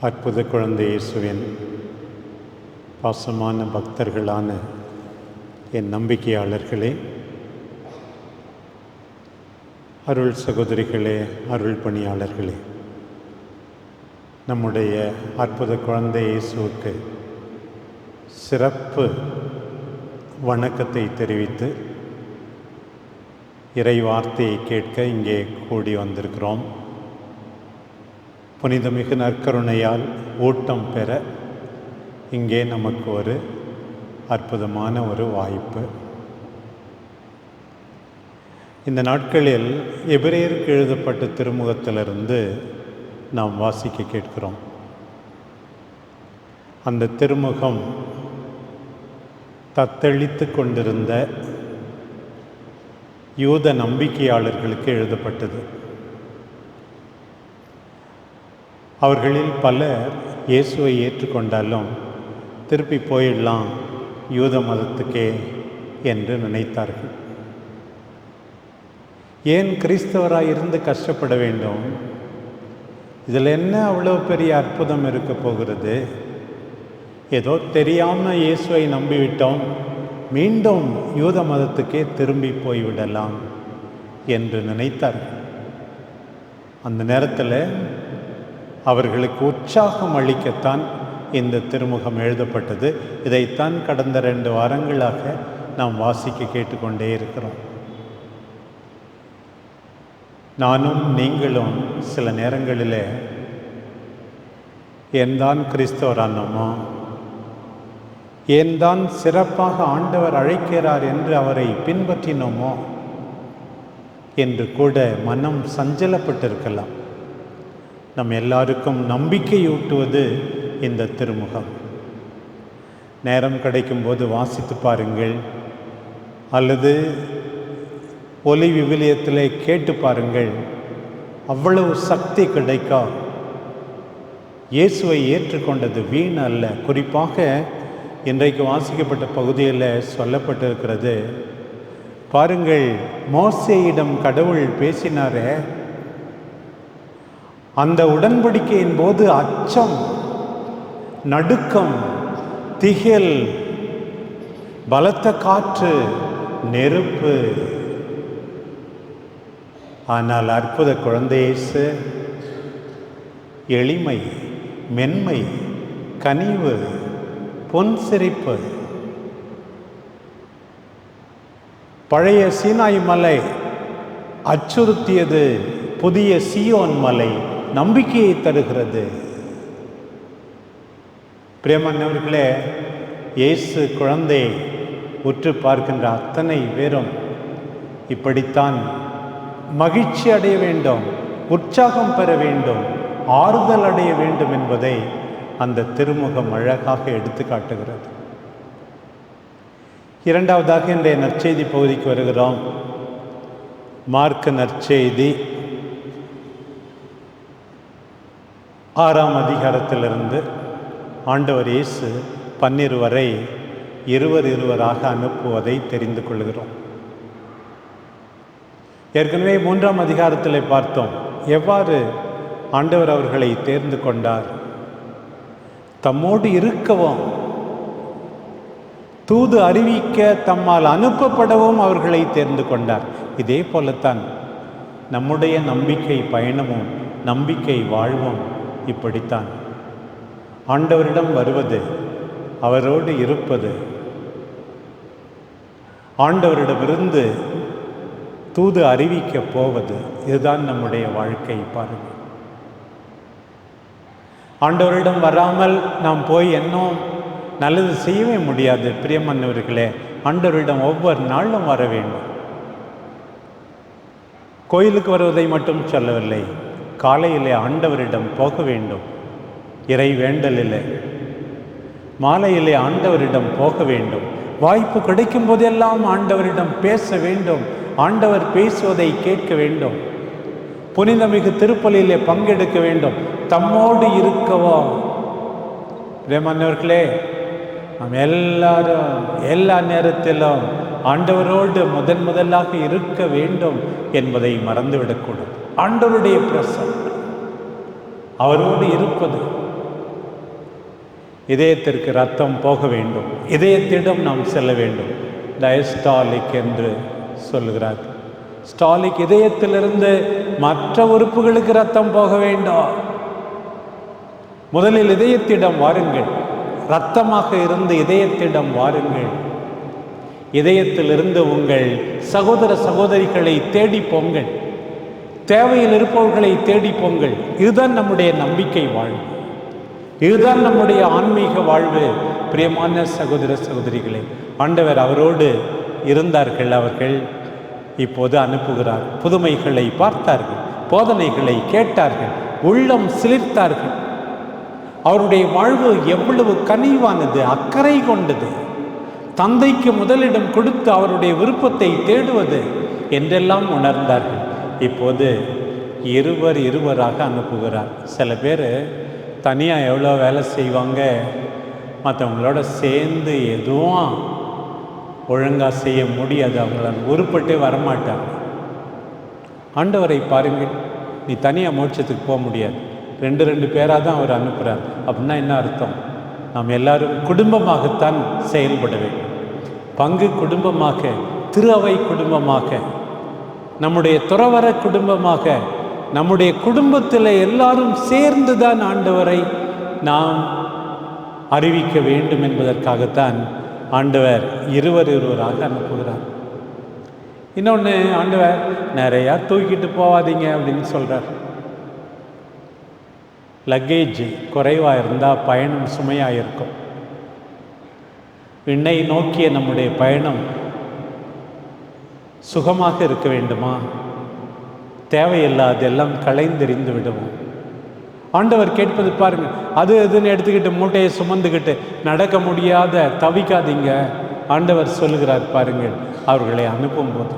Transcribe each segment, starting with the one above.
அற்புத குழந்தை இயேசுவின் பாசமான பக்தர்களான என் நம்பிக்கையாளர்களே அருள் சகோதரிகளே அருள் பணியாளர்களே நம்முடைய அற்புத குழந்தை இயேசுவுக்கு சிறப்பு வணக்கத்தை தெரிவித்து இறை வார்த்தையை கேட்க இங்கே கூடி வந்திருக்கிறோம். புனிதமிகு நற்கருணையால் ஊட்டம் பெற இங்கே நமக்கு ஒரு அற்புதமான ஒரு வாய்ப்பு. இந்த நாட்களில் எபிரேயருக்கு எழுதப்பட்ட திருமுகத்திலிருந்து நாம் வாசிக்க கேட்கிறோம். அந்த திருமுகம் தத்தளித்து கொண்டிருந்த யூத நம்பிக்கையாளர்களுக்கு எழுதப்பட்டது. அவர்களில் பலர் இயேசுவை ஏற்றுக்கொண்டாலும் திருப்பி போயிடலாம் யூத மதத்துக்கே என்று நினைத்தார்கள். ஏன் கிறிஸ்தவராக இருந்து கஷ்டப்பட வேண்டும்? இதில் என்ன அவ்வளோ பெரிய அற்புதம் இருக்க போகிறது? ஏதோ தெரியாமல் இயேசுவை நம்பிவிட்டோம் மீண்டும் யூத மதத்துக்கே திரும்பி போய்விடலாம் என்று நினைத்தார்கள். அந்த நேரத்தில் அவர்களுக்கு உற்சாகம் அளிக்கத்தான் இந்த திருமுகம் எழுதப்பட்டது. இதைத்தான் கடந்த ரெண்டு வாரங்களாக நாம் வாசிக்க கேட்டுக்கொண்டே இருக்கிறோம். நானும் நீங்களும் சில நேரங்களில் ஏன்தான் கிறிஸ்தவரானோமோ ஏன்தான் சிறப்பாக ஆண்டவர் அழைக்கிறார் என்று அவரை பின்பற்றினோமோ? என்று கூட மனம் சஞ்சலப்பட்டிருக்கலாம். நம் எல்லாருக்கும் நம்பிக்கையூட்டுவது இந்த திருமுகம். நேரம் கிடைக்கும்போது வாசித்து பாருங்கள். அல்லது ஒலி விவிலியத்திலே கேட்டு பாருங்கள். அவ்வளவு சக்தி கிடைக்கா? இயேசுவை ஏற்றுக்கொண்டது வீண் அல்ல. குறிப்பாக இன்றைக்கு வாசிக்கப்பட்ட பகுதியில் சொல்லப்பட்டிருக்கிறது. பாருங்கள் மோசேயிடம் கடவுள் பேசினாரே அந்த உடன்படிக்கையின் போது அச்சம் நடுக்கம் திகில் பலத்த காற்று நெருப்பு. ஆனால் அற்புத குழந்தையேசு எளிமை மென்மை கனிவு பொன் சிரிப்பு பழைய சீனாய் மலை அச்சுறுத்தியது புதிய சியோன் மலை நம்பிக்கையை தருகிறது. பிரியமானவர்களே இயேசு குழந்தை உற்று பார்க்கின்ற அத்தனை பேரும் இப்படித்தான் மகிழ்ச்சி அடைய வேண்டும் உற்சாகம் பெற வேண்டும் ஆறுதல் அடைய வேண்டும் என்பதை அந்த திருமுகம் அழகாக எடுத்து காட்டுகிறது. இரண்டாவதாக இன்றைய நற்செய்தி பகுதிக்கு வருகிறோம். மார்க்க நற்செய்தி. ஆறாம் அதிகாரத்திலிருந்து ஆண்டவர் இயேசு பன்னிரு வரை இருவர் இருவராக அனுப்புவதை தெரிந்து கொள்கிறோம். ஏற்கனவே மூன்றாம் அதிகாரத்தில் பார்த்தோம். எவ்வாறு ஆண்டவர் அவர்களை தேர்ந்து கொண்டார்? தம்மோடு இருக்கவும் தூது அறிவிக்க தம்மால் அனுப்பப்படவும் அவர்களை தேர்ந்து கொண்டார். இதே போலத்தான் நம்முடைய நம்பிக்கை பயணமும் நம்பிக்கை வாழ்வும் இப்படித்தான். ஆண்டவரிடம் வருவது அவரோடு இருப்பது. ஆண்டவரிடமிருந்து தூது அறிவிக்க போவது இதுதான் நம்முடைய வாழ்க்கை பாருங்கள் ஆண்டவரிடம் வராமல் நாம் போய் இன்னும் நல்லது செய்யவே முடியாது பிரியமன்னவர்களே ஆண்டவரிடம் ஒவ்வொரு நாளும் வர வேண்டும். கோயிலுக்கு வருவதை மட்டும் சொல்லவில்லை. காலையிலே ஆண்டவரிடம் போக வேண்டும். இறை வேண்டலிலே. மாலையிலே ஆண்டவரிடம் போக வேண்டும். வாய்ப்பு கிடைக்கும் போதெல்லாம் ஆண்டவரிடம் பேச வேண்டும். ஆண்டவர் பேசுவதை கேட்க வேண்டும். புனிதமிகு திருப்பலியிலே பங்கெடுக்க வேண்டும். தம்மோடு இருக்கவோ? பிரேமன்னவர்களே நாம் எல்லாரும் எல்லா நேரத்திலும் ஆண்டவரோடு முதன் முதலாக இருக்க வேண்டும் என்பதை மறந்துவிடக்கூடாது. ஆண்டவருடைய பிரசன்னம். அவரோடு இருப்பது. இதயத்திற்கு ரத்தம் போக வேண்டும். இதயத்திடம் நாம் செல்ல வேண்டும். டயஸ்டாலிக் என்று சொல்லுகிறார். ஸ்டாலிக் இதயத்திலிருந்து மற்ற உறுப்புகளுக்கு ரத்தம் போக வேண்டாம். முதலில் இதயத்திடம் வாருங்கள். ரத்தமாக இருந்து இதயத்திடம் வாருங்கள். இதயத்திலிருந்து உங்கள் சகோதர சகோதரிகளை தேடி போங்கள். தேவையில் இருப்பவர்களை தேடி போங்கள். இதுதான் நம்முடைய நம்பிக்கை வாழ்வு. இதுதான் நம்முடைய ஆன்மீக வாழ்வு. பிரியமான சகோதர சகோதரிகளே ஆண்டவர் அவரோடு இருந்தார்கள். அவர்கள் இப்போது அனுப்புகிறார். புதுமைகளை பார்த்தார்கள். போதனைகளை கேட்டார்கள். உள்ளம் சிலிர்த்தார்கள். அவருடைய வாழ்வு எவ்வளவு கனிவானது அக்கறை கொண்டது. தந்தைக்கு முதலிடம் கொடுத்து அவருடைய விருப்பத்தை தேடுவது என்றெல்லாம் உணர்ந்தார்கள். இப்போது இருவர் இருவராக அனுப்புகிறார். சில பேர் தனியாக எவ்வளோ வேலை செய்வாங்க மற்றவங்களோட சேர்ந்து எதுவும் ஒழுங்காக செய்ய முடியாது. அவங்கள உருப்பட்டே வரமாட்டாங்க. ஆண்டவரை பாருங்கள் நீ தனியாக மோட்சத்துக்கு போக முடியாது. ரெண்டு ரெண்டு பேராக தான் அவர் அனுப்புகிறார் அப்படின்னா என்ன அர்த்தம்? நாம் எல்லாரும் குடும்பமாகத்தான் செயல்பட வேண்டும். பங்கு குடும்பமாக திரு அவை குடும்பமாக நம்முடைய துறவர குடும்பமாக நம்முடைய குடும்பத்தில் எல்லாரும் சேர்ந்து தான் ஆண்டவரை நாம் அறிவிக்க வேண்டும் என்பதற்காகத்தான் ஆண்டவர் இருவர் இருவராக அனுப்புகிறார் இன்னொன்று ஆண்டவர் நிறையா தூக்கிட்டு போகாதீங்க அப்படின்னு சொல்கிறார் லக்கேஜ் குறைவாக இருந்தால் பயணம் சுமையாக இருக்கும். விண்ணை நோக்கிய நம்முடைய பயணம் சுகமாக இருக்க வேண்டுமா? தேவையில்லாதெல்லாம் களைந்தெறிந்து விடுவோம். ஆண்டவர் கேட்பது பாருங்க அது இதுன்னு எடுத்துக்கிட்டு மூட்டையை சுமந்துக்கிட்டு நடக்க முடியாத தவிக்காதீங்க. ஆண்டவர் சொல்லுகிறார் பாருங்கள் அவர்களை அனுப்பும்போது.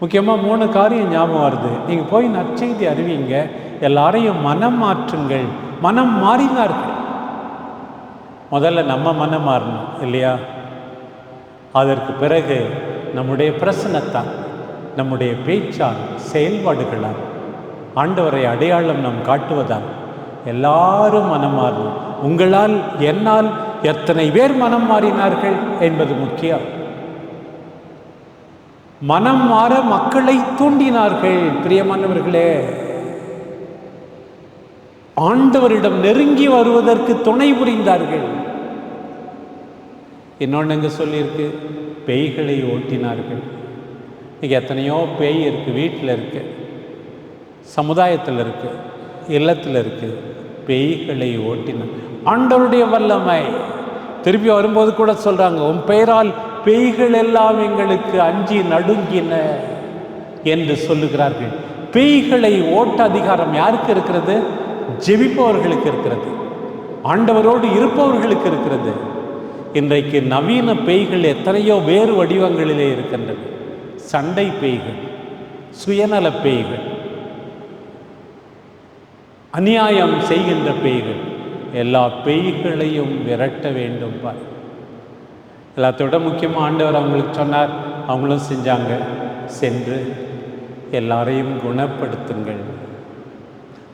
முக்கியமாக மூணு காரியம் ஞாபகம் வருது. நீங்கள் போய் நற்செய்தி அறிவிங்க எல்லாரையும் மனம் மாற்றுங்கள். மனம் மாறினார்கள். முதல்ல நம்ம மனம் மாறணும் இல்லையா? அதற்கு பிறகு நம்முடைய பிரசனத்தால் நம்முடைய பேச்சால் செயல்பாடுகளால் ஆண்டவரை அடையாளம் நாம் காட்டுவதால் எல்லாரும் மனம் மாறணும். உங்களால் என்னால் எத்தனை பேர் மனம் மாறினார்கள் என்பது முக்கியம். மனம் மாற மக்களை தூண்டினார்கள் பிரியமானவர்களே. ஆண்டவரிடம் நெருங்கி வருவதற்கு துணை புரிந்தார்கள். இன்னொன்று எங்க சொல்லியிருக்கு பேய்களை ஓட்டினார்கள். இன்றைக்கி எத்தனையோ பேய் இருக்குது வீட்டில் இருக்குது சமுதாயத்தில் இருக்குது இல்லத்தில் இருக்குது பேய்களை ஓட்டின. ஆண்டவருடைய வல்லமை. திருப்பி வரும்போது கூட சொல்கிறாங்க உன் பெயரால் பேய்கள் எல்லாம் எங்களுக்கு அஞ்சி நடுங்கின என்று சொல்லுகிறார்கள். பேய்களை ஓட்ட அதிகாரம் யாருக்கு இருக்கிறது? ஜெபிப்பவர்களுக்கு இருக்கிறது. ஆண்டவரோடு இருப்பவர்களுக்கு இருக்கிறது. இன்றைக்கு நவீன பேய்கள் எத்தனையோ வேறு வடிவங்களிலே இருக்கின்றன. சண்டை பேய்கள் சுயநல பேய்கள் அநியாயம் செய்கின்ற பேய்கள் எல்லா பேய்களையும் விரட்ட வேண்டும் பார். எல்லாத்தோட முக்கியமாக ஆண்டவர் அவங்களுக்கு சொன்னார் அவங்களும் செஞ்சாங்க. சென்று எல்லாரையும் குணப்படுத்துங்கள்.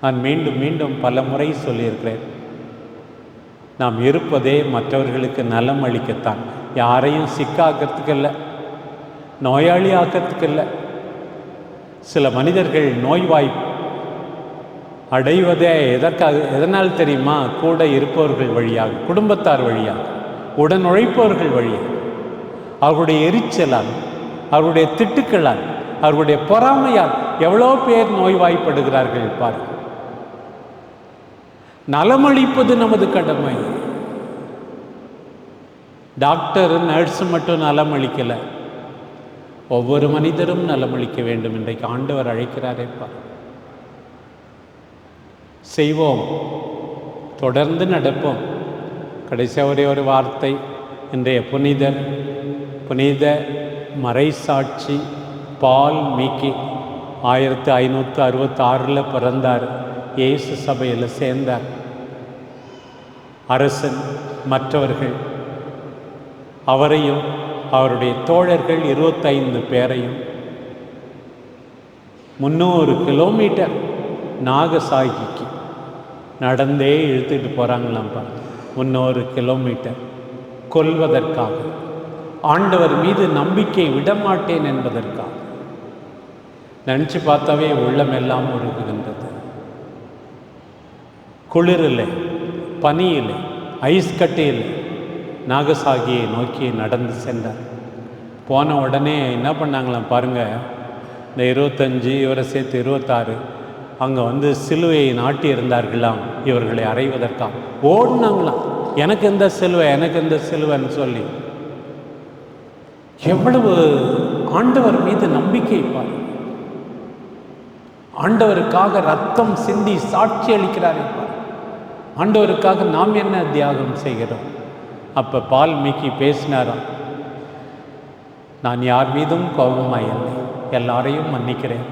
நான் மீண்டும் மீண்டும் பல முறை சொல்லியிருக்கிறேன். நாம் இருப்பதே மற்றவர்களுக்கு நலம் அளிக்கத்தான். யாரையும் சிக்காக்கிறதுக்கு இல்லை. நோயாளி ஆக்கிறதுக்கு இல்லை. சில மனிதர்கள் நோய்வாய் அடைவதே எதற்காக எதனால் தெரியுமா? கூட இருப்பவர்கள் வழியாக குடும்பத்தார் வழியாக உடன் உழைப்பவர்கள் வழியாக. அவருடைய எரிச்சலால் அவருடைய திட்டுக்களால் அவருடைய பொறாமையால் எவ்வளோ பேர் நோய்வாய்ப்படுகிறார்கள் பாருங்கள். நலமளிப்பது நமது கடமை. டாக்டர் நர்ஸ் மட்டும் நலமளிக்கல. ஒவ்வொரு மனிதரும் நலமளிக்க வேண்டும். இன்றைக்கு ஆண்டவர் அழைக்கிறாரேப்பா செய்வோம். தொடர்ந்து நடப்போம். கடைசியாக ஒரே ஒரு வார்த்தை. இன்றைய புனிதர் புனித மறைசாட்சி பால் மீக்கி. ஆயிரத்தி ஐநூற்றி அறுபத்தாறில் பிறந்தார். இயேசு சபையில் சேர்ந்தார் அரசன் மற்றவர்கள் அவரையும் அவருடைய தோழர்கள் இருபத்தைந்து பேரையும் முந்நூறு கிலோமீட்டர் நாகசாகிக்கு நடந்தே இழுத்துட்டு போகிறாங்களாம்ப்பா முன்னூறு கிலோமீட்டர் கொல்வதற்காக. ஆண்டவர் மீது நம்பிக்கை விடமாட்டேன் என்பதற்காக. நினச்சி பார்த்தாவே உள்ளமெல்லாம் உருகுகின்றது. குளிர் இல்ல பனி இல்லை ஐஸ் கட்டியில் நாகசாகியை நோக்கி நடந்து சென்றார். போன உடனே என்ன பண்ணாங்களாம் பாருங்கள் இந்த இருபத்தஞ்சி இவரை சேர்த்து இருபத்தாறு அங்கே வந்து சிலுவையை நாட்டி இருந்தார்களாம் இவர்களை அறைவதற்காக. ஓடினாங்களாம் எனக்கு எந்த சிலுவை எனக்கு எந்த சிலுவைன்னு சொல்லி. எவ்வளவு ஆண்டவர் மீது நம்பிக்கை பார் ஆண்டவருக்காக ரத்தம் சிந்தி சாட்சி அளிக்கிறார் ஆண்டவருக்காக நாம் என்ன தியாகம் செய்கிறோம்? அப்போ பால்மீகி பேசினாராம் நான் யார் மீதும் கோபமாயில்லை எல்லாரையும் மன்னிக்கிறேன்.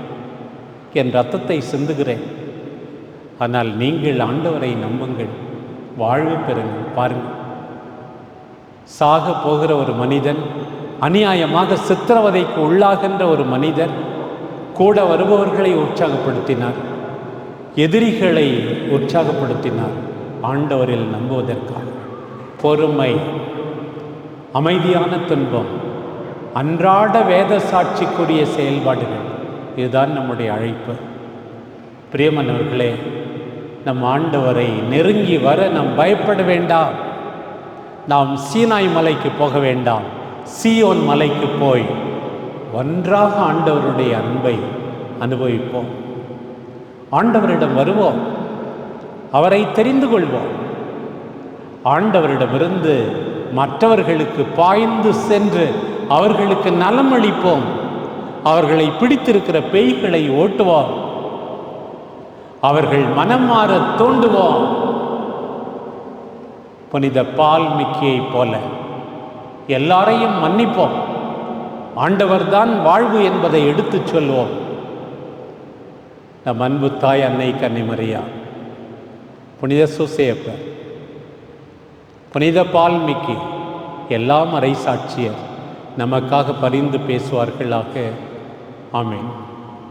என் ரத்தத்தை சிந்துகிறேன். ஆனால் நீங்கள் ஆண்டவரை நம்புங்கள். வாழ்வு பெறுங்கள். பாருங்கள். சாக போகிற ஒரு மனிதன் அநியாயமாக சித்திரவதைக்கு உள்ளாகின்ற ஒரு மனிதர் கூட வருபவர்களை உற்சாகப்படுத்தினார். எதிரிகளை உற்சாகப்படுத்தினார் ஆண்டவரில் நம்புவதற்காக. பொறுமை அமைதியான துன்பம் அன்றாட வேத சாட்சிக்குரிய செயல்பாடுகள் இதுதான் நம்முடைய அழைப்பு. பிரியமனவர்களே நம் ஆண்டவரை நெருங்கி வர நாம் பயப்பட வேண்டாம். நாம் சீனாய் மலைக்கு போக வேண்டாம். சியோன் மலைக்கு போய் ஒன்றாக ஆண்டவருடைய அன்பை அனுபவிப்போம். ஆண்டவரிடம் வருவோம். அவரை தெரிந்து கொள்வோம். ஆண்டவரிடமிருந்து மற்றவர்களுக்கு பாய்ந்து சென்று அவர்களுக்கு நலம் அளிப்போம். அவர்களை பிடித்திருக்கிற பேய்களை ஓட்டுவோம். அவர்கள் மனம் மாற தோண்டுவோம். புனித பால்மிக்கியைப் போல எல்லாரையும் மன்னிப்போம். ஆண்டவர்தான் வாழ்வு என்பதை எடுத்துச் சொல்வோம். நம் அன்பு தாய் அன்னை கன்னிமரியா புனித சுசேப்பர் புனித பால்மிக்கி எல்லாம் அரை சாட்சியர் நமக்காக பரிந்து பேசுவார்களாக. ஆமீன்.